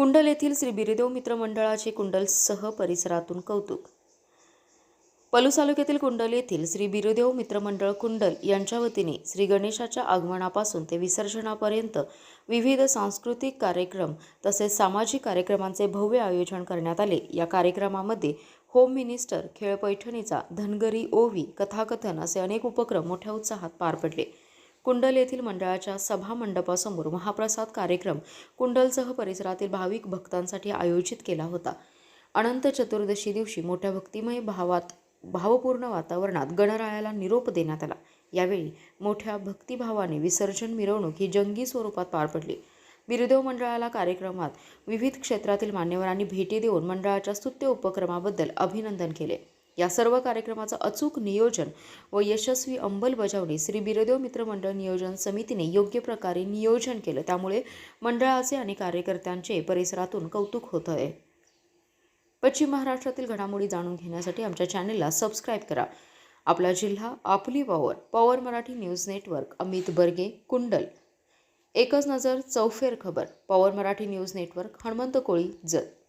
कुंडल येथील श्री बिरिदेव मित्र मंडळाचे कुंडलसह परिसरातून कौतुक. पलूस तालुक्यातील कुंडल येथील श्री बिरुदेव मित्रमंडळ कुंडल यांच्या वतीने श्री गणेशाच्या आगमनापासून ते विसर्जनापर्यंत विविध सांस्कृतिक कार्यक्रम तसेच सामाजिक कार्यक्रमांचे भव्य आयोजन करण्यात आले. या कार्यक्रमामध्ये होम मिनिस्टर खेळ पैठणीचा धनगरी ओवी कथाकथन असे अनेक उपक्रम मोठ्या उत्साहात पार पडले. कुंडल येथील मंडळाच्या सभा मंडपासमोर महाप्रसाद कार्यक्रम कुंडलसह परिसरातील भाविक भक्तांसाठी आयोजित केला होता. अनंत चतुर्दशी दिवशी मोठ्या भक्तिमय भावात भावपूर्ण वातावरणात गणरायाला निरोप देण्यात आला. यावेळी मोठ्या भक्तिभावाने विसर्जन मिरवणूक ही जंगी स्वरूपात पार पडली. बिरुदेव मंडळाला कार्यक्रमात विविध क्षेत्रातील मान्यवरांनी भेटी देऊन मंडळाच्या स्तुत्य उपक्रमाबद्दल अभिनंदन केले. या सर्व कार्यक्रमाचं अचूक नियोजन व यशस्वी अंमलबजावणी श्री बिरदेव मित्र मंडळ नियोजन समितीने योग्य प्रकारे नियोजन केलं. त्यामुळे मंडळाचे आणि कार्यकर्त्यांचे परिसरातून कौतुक होत आहे. पश्चिम महाराष्ट्रातील घडामोडी जाणून घेण्यासाठी आमच्या चॅनेलला सबस्क्राईब करा. आपला जिल्हा आपली power power Marathi news network Amit Barge Kundal. एकच नजर चौफेर खबर power Marathi news network Hanumant Koli Jat.